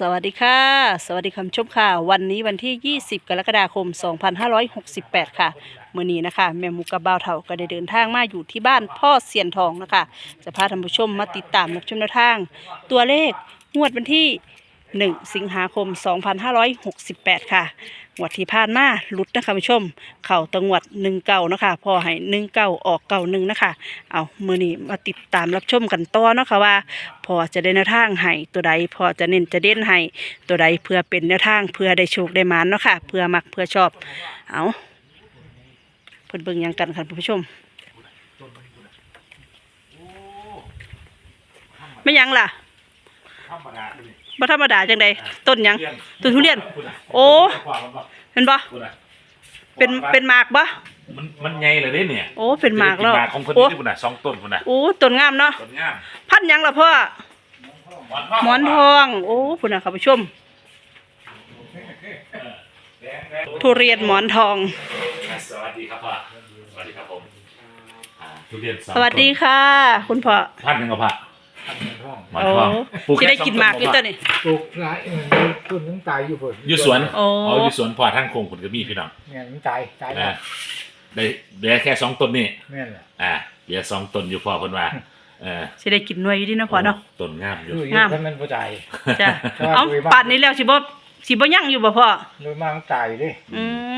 สวัสดีค่ะ สวัสดีคำชมค่ะ วันนี้วันที่ 20 กรกฎาคม 2568 ค่ะเมื่อนี้นะคะแม่มูกับบ่าวเถาก็ได้เดินทางมาอยู่ที่บ้านพ่อเสียนทองนะคะ จะพาท่านผู้ชมมาติดตามรับชมแนวทาง ตัวเลขงวดวันที่ 1 สิงหาคม 2568 ค่ะ งวดที่ผ่านมาหลุดนะคะผู้ชม เข่าตังวดหนึ่งเก่านะคะพอให้หนึ่งเก่าออกเก่าหนึ่งนะคะ เอามือนี้มาติดตามรับชมกันต่อเนาะค่ะว่า พอจะได้แนวทางให้ตัวใด พอจะเน้นจะเด่นให้ตัวใดเพื่อเป็นแนวทางเพื่อได้โชคได้หมานเนาะค่ะเพื่อมักเพื่อชอบ เอาเพิ่นเบิ่งยังกันค่ะผู้ชมไม่ยังล่ะ ธรรมดาเลย บ่ธรรมดาจังใดต้นหยัง ต้นทุเรียน โอ้ เห็นบ่เป็นเป็นหมากบ่มันมันใหญ่เลยเด้เนี่ยโอ้เป็นหมากแล้วหมากของคนโอ้นี้ที่ปุ่นน่ะสองต้นปุ่นน่ะโอ้ต้นงามเนาะต้นงามพันหยังล่ะพ่อหมอนหมอนทอง โอ้คุณน่ะค่ะผู้ชมทุเรียนหมอนทอง สวัสดีครับพ่อสวัสดีครับผมอ่าทุเรียนองสวัสดีค่ะ คุณพ่อพันหนึ่งกับพ่อ หมอนโอ้ทองปลูกที่แค่ได้กินหมากอยู่ตัวนี้ปลูกหลายเออต้นนึงตายอยู่พุ่นอยู่สวน โอ้อ๋ออยู่สวนพ่อทั้งโคงผลกระบี่พี่น้องเนี่ยมันตายตายแล้อ่าวได้เหลือแค่สองต้นนี่ แม่นแหละอ่าเหลือสองต้นอยู่พ่อคนว่า เออสิได้กินหน่วยอยู่ดีนะพ่อเนาะ ต้นงามอยู่คืออยู่งามคันมันบ่ตาย จ้ะแต่ว่าเอ้าคุยบ้าง ป่านนี้แล้วสิบ่สิบ่ยั่งอยู่บ่พ่อโดยมากมันตายเด้อืม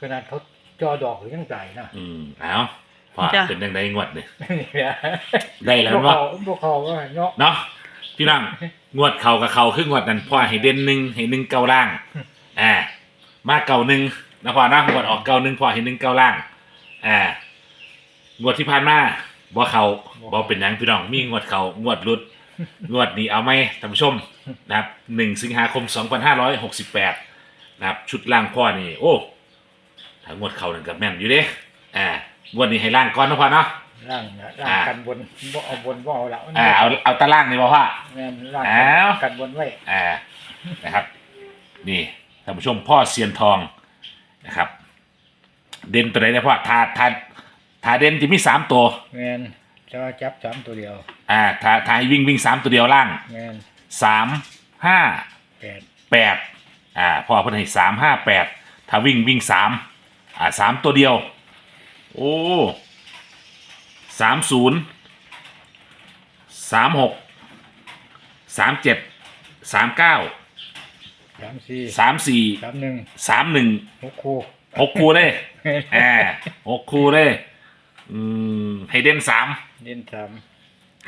ขนาดเขาจอดอกยังตายนะอืมเอา พ่อจ้ะ เป็นยังไงงวดเนี่ยนี่แหละได้แล้วพวกว่าเขาพวกเขาก็เนาะเนาะพี่น้องงวดเข่ากับเข่าคืองวดนั้นพ่อให้เด่นหนึ่งให้หนึ่งเก้าล่างอ่ามาเก่าหนึ่งนะพ่อนะงวดออกเก่าหนึ่งพ่อให้หนึ่งเก้าล่างอ่างวดที่ผ่านมาบ่เขาบ่เป็นหยังพี่น้องมีงวดเขางวดรุด งวดนี้เอาไหมท่านผู้ชมนะครับหนึ่งสิงหาคมสองพันห้าร้อยหกสิบแปดนะครับชุดล่างพ่อนี่โอ้ถ้างวดเขาหนึ่งกับแม่นอยู่เด้อ่าง วดนี้ให้ล่างก่อนนะพ่อเนาะ ร่างนะร่างอ่า กันบนบ่เอาบนบ่เอาละอ่าเอาเอาตารางนี่บ่พ่อ แม่นร่างอ้าว กันบนไว้อ่านะครับ นี่ท่านผู้ชมพ่อเซียนทองนะครับ เด่นตัวไหนนะพ่อทาทาทาเด่นจะมีสามตัว แม่นจะว่าจับสามตัวเดียวอ่าทาทาให้วิ่งวิ่งสามตัวเดียวล่างแม่นสามห้าแปดแปดอ่าพ่อเพิ่นให้สามห้าแปดถ้าวิ่งวิ่งสามอ่าสามตัวเดียว โอ้สามศูนย์สามหกสามเจ็ดสามเก้าสามสี่สามสี่สามหนึ่งสามหนึ่งหกคู่หกคูเลยอ่าหกคูเลยอืมให้เด่นสามเล่นสาม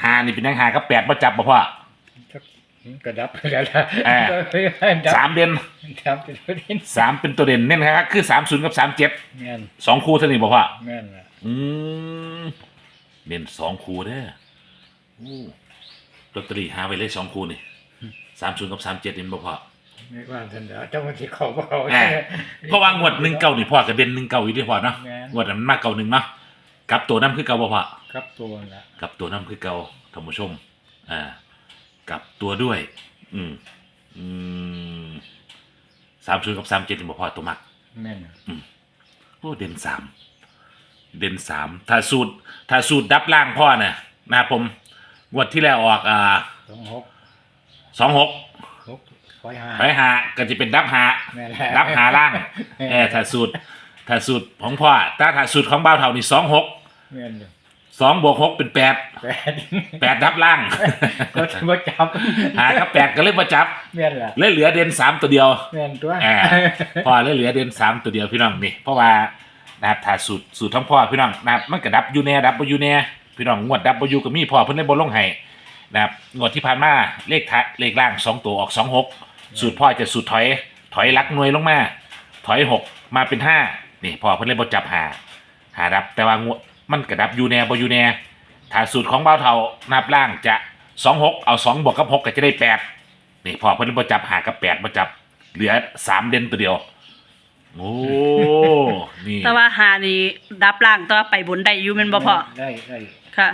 หานี่เป็นยังหากับแปดมาจับบ่พ่อสั กกระดับกระดับอ่า ดับสามเด่นสามเป็นตัวเด่นสามเป็นตัวเด่นเน้นครับคือสามศูนย์กับสามเจ็ดแม่นสองคูเท่านี้บ่พ่อแม่นล่ะอืมเด่นสองคูเด้ออู้ลอตเตอรี่หาไว้เลยสองคูนี่สามศูนย์กับสามเจ็ดนี่บ่พ่อไม่ว่าทันเดาเจ้ามันที่เขาบอกอ่า เพราะว่างวดหนึ่งเก้านี่พ่อกับเด่นหนึ่งเก้าอยู่ด้วยพ่อเนาะแม่นงวดนั้นมันมาเก้าหนึ่งเนาะกลับตัวน้ำคือเก้าบ่พ่อครับตัวละกับตัวน้ำคือเก่าท่านผู้ชม อ่า กับตัวด้วย อืมอืมสามศูนย์กับสามเจ็ดบ่พอตัวมัก แม่นโอ้เด่นสามเด่นสามถ้าสูตร ถ้าสูตรดับล่างพ่อเนี่ยนะครับผมงวดที่แล้วออกอ่าสองหกสองหกหกร้อยห้า ไปหาก็จะเป็นดับหาแม่นแหละดับหาล่างเออถ้าสูตรถ้าสูตรของพ่อถ้าถ้าสูตรของบ้าวเท่านี่สองหกแม่นอยู่ สองบวกหกเป็นแปดแปดแปดดับล่าง ก็ถือว่าจับหากับแปดก็เลยมาจับแม่นล่ะเลยเหลือเด่นสามตัวเดียวแม่นตัวอ่าพอเลยเหลือเด่นสามตัวเดียวพี่น้องนี่ เพราะว่านะครับถ้าสูตรสูตรทั้งพ่อพี่น้องนะครับมันก็ดับอยูแน่ดับบ่อยูแน่พี่น้องงวดดับบ่อยูก็มีพ่อเพิ่นได้บ่ลงให้นะครับงวดที่ผ่านมาเลขท้ายเลขล่างสองตัวออกสองหกสูตรพ่อจะสูตรถอย ถอยลักหน่วยลงมา ถอยหกมาเป็นห้านี่พ่อเพิ่นเลยบ่จับหาหาดับแต่ว่างวด มันก็ดับอยูแน่บ่อยูแน่ถ้าสูตรของเบ้าเทานับล่างจะสองหกเอาสองบวกกับหกก็จะได้แปดนี่พ่อเพิ่นเลยบ่จับหากับแปดบ่จับ เหลือสามเด่นตัวเดียว โอ้ นี่แต่ว่าหานี่ดับล่างแตัวาไปบนได้อยู่แม่นบ่พ่อได้ได้ค่ะ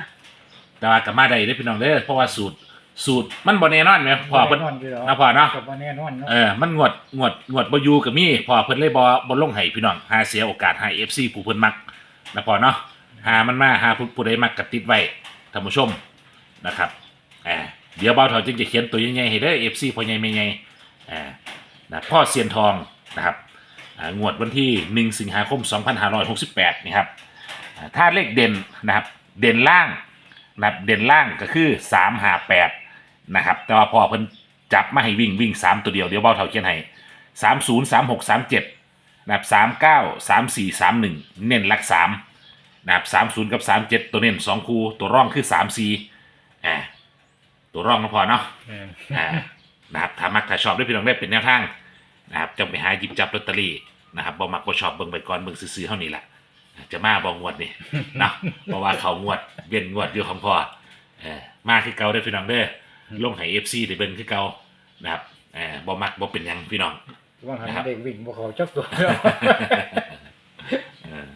แต่ว่ากลับมาได้ได้อพี่น้องเด้อเพราะว่าสูตรสูตรมันบ่แน่นอนไหมพ่อเพิ่นแน่นอนอยู่แล้วนะพ่อเนาะก็บ่แน่นอนเนาะเออ มันงวดงวดงวดบ่อยู่กับมีพ่อเพิ่นเลยบ่บ่ลงให้พี่น้องหาเสียโอกาสให้ FC ผู้เพิ่นมักนะพ่อเนาะ หามันมาหาผู้ผู้ใดมักกติดไว้ท่านผู้ชมนะครับแหมเดี๋ยวเบาเถาจึงจะเขียนตัวใหญ่ๆให้ได้เอฟซีพอใหญ่ไม่ใหญ่อ่านะพ่อเซียนทองนะครับอ่างวดวันที่ 1 สิงหาคม 2568นี่ครับอ่าถ้าเลขเด่นนะครับเด่นล่างนะครับเด่นล่างก็คือ 3 5 8นะครับแต่ว่าพอเพิ่นจับมาให้วิ่งวิ่ง 3 ตัวเดียวเดี๋ยวเบาเถาเขียนให้30 36 37นะครับ39 34 31 เน้นหลัก 3 นะครับสามศูนย์กับสามเจ็ดตัวเน้นสองคูตัวร่องคือสามสี่อ่าตัวร่องก็พอเนาะแม่นอ่านะครับถ้ามักถ้าชอบได้พี่น้องได้เป็นแนวทางนะครับจะไปหาหยิบจับลอตเตอรี่นะครับบ่มักบ่ชอบเบิ่งไปก่อนเบิ่งซื้อๆเท่านี้แหละจะมาบ่งวดนี่ เนาะเพราะว่าเขางวดเวียนงวดอยู่ของพ่อเออมาคือเก่าได้อพี่น้องเด้อลงให้ FC ได้เบิ่งคือเก่านะครับเออบ่มักบ่เป็นหยังพี่น้อง ว่าหันนะครับ เด็กวิ่งบ่เขาจักตัว เออ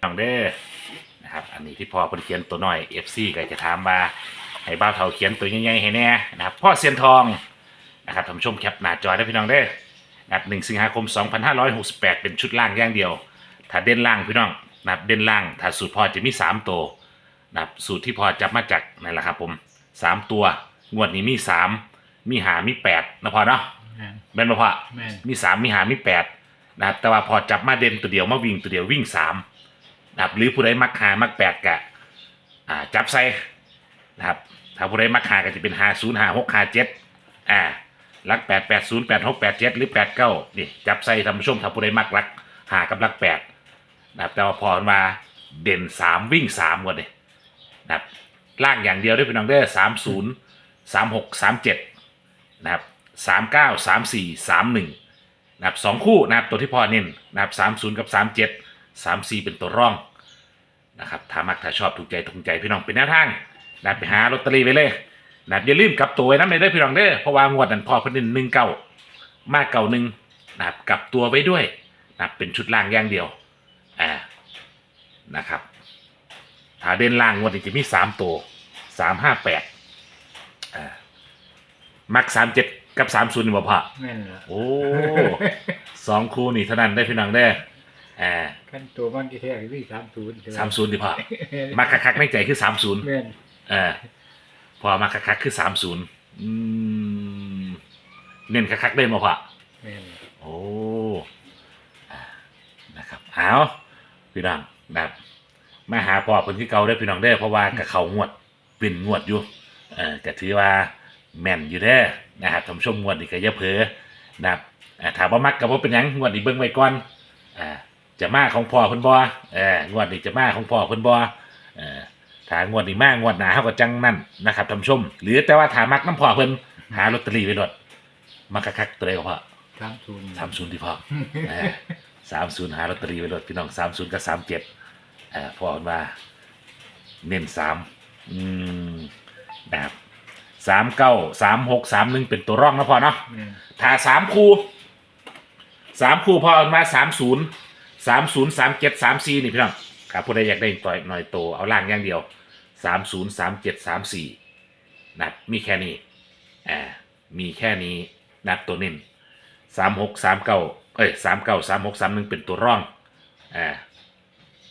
น้อง เด้อนะครับ อันนี้ที่พ่อเพิ่นเขียนตัวน้อย FC ก็จะถามว่าให้บ้าวเฒ่าเขียนตัวใหญ่ๆให้แน่นะครับ พ่อเซียนทองนะครับท่านผู้ชมแคปหน้าจอได้พี่น้องเด้อนะครับ1สิงหาคม 2568 เป็นชุดล่างอย่างเดียว ถ้าเด่นล่างพี่น้องนะครับเด่นล่าง ถ้าสูตรพ่อจะมี 3 ตัวนะครับสูตรที่พ่อจับมาจากนั่นแหละครับผม 3 ตัว งวดนี้มี 3 มีหามี 8 นะพ่อเนาะแม่นแม่นบ่พ่อ แม่นมี3มีหามี8นะครับแต่ว่าพอจับมาเด่นตัวเดียวมาวิ่งตัวเดียววิ่ง3 นะครับหรือผู้ใดมักหามักแปดกะอ่าจับใส่นะครับถ้าผู้ใดมักหาก็จะเป็นหาศูนย์หาหกหาเจ็ดอ่าลักแปดแปดศูนย์แปดหกแปดเจ็ดหรือแปดเก้านี่จับใส่ทำชมถ้าผู้ใดมักลักหากับลักแปดนะครับแต่ว่าพอมาเด่นสามวิ่งสามก่อนเลยนะครับล่างอย่างเดียวด้วยพี่น้องเด้อสามศูนย์สามหกสามเจ็ดนะครับสามเก้าสามสี่สามหนึ่งนะครับสองคู่นะครับตัวที่พอเน้นนะครับสามศูนย์กับสามเจ็ดสามสี่เป็นตัวร่อง นะครับถ้ามักถ้าชอบถูกใจถูกใจพี่น้องเป็นแนวทางนะไปหาลอตเตอรี่ไว้เลยนะอย่าลืมกลับตัวไว้น้ำในได้อพี่น้องเด้อเพราะว่างวดนั้นพอเพิ่นหนึ่งเก้ามากเก่าหนึ่งนะครับกลับตัวไว้ด้วยนะครับเป็นชุดล่างอย่างเดียวอ่านะครับถ้าเด่นล่างงวดนี้จะมีสามตัวสามห้าแปดอ่ามักสามเจ็ดกับสามศูนย์นี่บ่พ่อแม่นล่ะโอ้ สองคู่นี่เท่านั้นได้อพี่น้องเด้อ อ่าขั้นตัวมันที่แท้วิ่งสามศูนย์สามศูนย์ดีพอมาคักๆในใจคือสามศูนย์แม่นเออพอมาคักๆคือสามศูนย์อืมเน้นคักๆเล่นมาพอแม่นโอ้อ่านะครับเอาพี่น้องแบบมาหาพ่อคนที่เก่าได้อพี่น้องได้อเพราะว่ากับเขางวดเป็นงวดอยู่เออก็ถือว่าแม่นอยู่ได้อนะครับท่านผู้ชมงวดนี่ก็อย่าเผลอนะครับอ่าถามว่ามักกับว่าเป็นหยังงวดนี้เบิ่งไว้ก่อนอ่า จะมาของพ่อเพิ่นบ่เอองวดนี้จะมาของพ่อเพิ่นบ่เออถ้างวดนี้มากงวดหนาเขาก็จังนั่นนะครับท่านผู้ชม หรือแต่ว่าถามักน้ำพอเพิ่นหาลอตเตอรี่ไว้รถมาคักๆตัวใดก็พอ สามศูนย์สามศูนย์ที่พอสามศูนย์หาลอตเตอรี่ไว้รถพี่น้องสามศูนย์กับสามเจ็ดเอ่อพอเพิ่นว่าเน้นสามอืมแบบสามเก้าสามหกสามหนึ่งเป็นตัวร่องนะพอเนาะแม่นถ้าสามคู่สามคู่พอเอามาสามศูนย์ สามศูนย์สามเจ็ดสามสี่นี่พี่น้องครับผู้ใดอยากได้ต่อยหน่อยโตเอาล่างอย่างเดียวสามศูนย์สามเจ็ดสามสี่นับมีแค่นี้อ่ามีแค่นี้นับตัวเน้นสามหกสามเก้าเอ้ยสามเก้าสามหกสามหนึ่งเป็นตัวร่องอ่า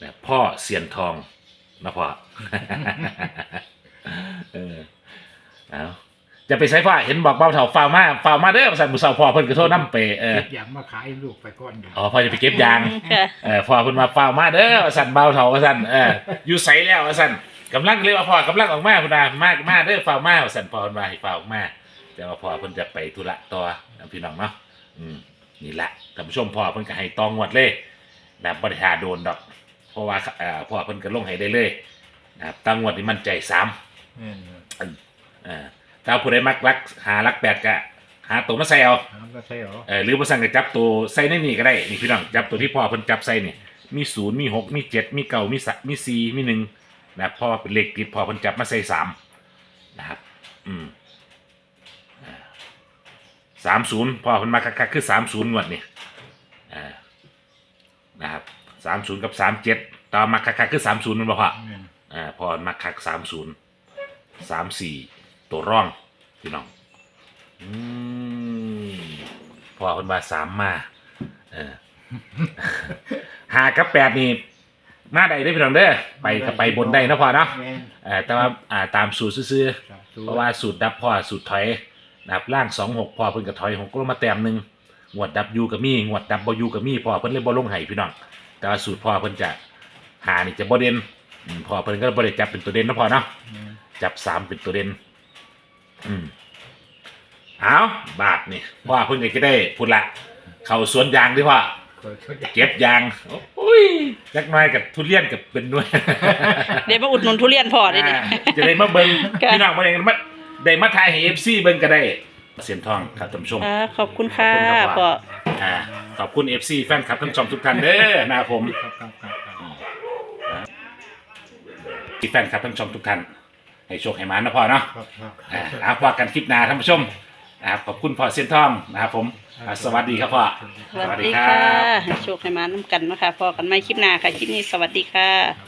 นะพ่อเสียนทองนะพ่อ เออเอา จะไปใช้ผ้าเห็นบอกเบาเถาฟาวมาฟาวมาเด้อสั่นบุษาวพอเพิ่นก็โทษน้ำเปเออเก็บอย่างมาขายลูกไปก่อนเดี๋ยวอ๋อพอจะไปเก็บยางค่ะเออพอเพิ่นมาฟาวมาเด้อสั่นเบาเถาสั่นเอออยู่ใสแล้วสั่นกำลังเรียกว่าพอกำลังออกมาพุ่นน่ะมากมาเด้อฟาวมาสั่นพอเพิ่นมาให้ฟาวออกมาแต่ว่าพอเพิ่นจะไปธุระต่อนะพี่น้องเนาะอืมนี่แหละท่านผู้ชมพอเพิ่นก็ให้ตองงวดเลยนะบ่ได้หาโดนดอก เพราะว่าเอ่อพอเพิ่นก็ลงให้ได้เลยนะครับตั้งงวดนี้มั่นใจสามแม่นเออ ถ้าผู้ใดมักรักหารักแปดกะหาตัวมาใส่เอาน้ำก็ใช่เหรอเออหรือว่าสั่งก็จับตัวใส่ในนี่ก็ได้นี่พี่น้องจับตัวที่พ่อเพิ่นจับใส่นี่มีศูนย์มีหกมีเจ็ดมีเก้ามีสมีสี่มีหนึ่งนะครับพ่อเป็นเลขติดพ่อเพิ่นจับมาใส่สามนะครับอืมสามศูนย์พ่อเพิ่นมาคักๆคือสามศูนย์งวดนี่อ่านะครับสามศูนย์กับสามเจ็ดต่อมาคักๆคือสามศูนย์มันบ่พ่อ แม่นอ่าพอมาคักสามศูนย์สามสี่ ตัวร่องพี่น้องอืมพอคนว่าสามมาเออหากับแปดนี่มาได้ได้อพี่น้องเด้อไปก็ไปบนได้นะพอเนาะแม่นเออแต่ว่าอ่าตามสูตรซื่อสามศูๆนเพย์ราะว่าสูตรดับพ่อสูตรถอยนะครับล่างสองหกพอเพิ่นกับถอยหกก็ลงมาแต้มหนึ่งงวดดับยูกับมี่งวดดับบยูกับมี่พอเพิ่นเลยบ่ลงไห้พี่น้องแต่ว่าสูตรพ่อเพิ่นจะหานี่จะบ่เด่นอืมพอเพิ่นก็บ่ได้จับเป็นตัวเด่นนะพอเนาะแม่นจับสามเป็นตัวเด่น อืมเอาบาทนี่ว่าเพิ่งจะได้พูดละ เขาสวนยางด้วยว่าเคยช่วยเก็บยางโอ้ยจักหน้อยกับทุเรียนกับเป็นด้วย เดี๋ยวมาอุดหนุนทุเรียนพอได้ดิ อ่าจะได้มาเบิ้งค่ะ พี่น้องมาเองมาได้มาทายให้เอฟซีเบิ้งก็ได้เสียนทองครับท่านผู้ชม อ่าขอบคุณค่ะขอบคุณครับ พ่อ อ่าขอบคุณเอฟซีแฟนคลับท่านผู้ชมทุกท่านเด้อนะครับผมครับครับครับครับ ที่แฟนคลับท่านผู้ชมทุกท่าน ให้โชคให้มานะพ่อเนาะครับครับอ่าเอาพอกันคลิปหน้าท่านผู้ชมนะครับขอบคุณพ่อเซียนทองนะครับผมอ่าสวัสดีครับพ่อ สวัสดีค่ะให้โชคให้มาน้ำกันนะคะพอกันไม่คลิปหน้าค่ะ คลิปนี้สวัสดีค่ะ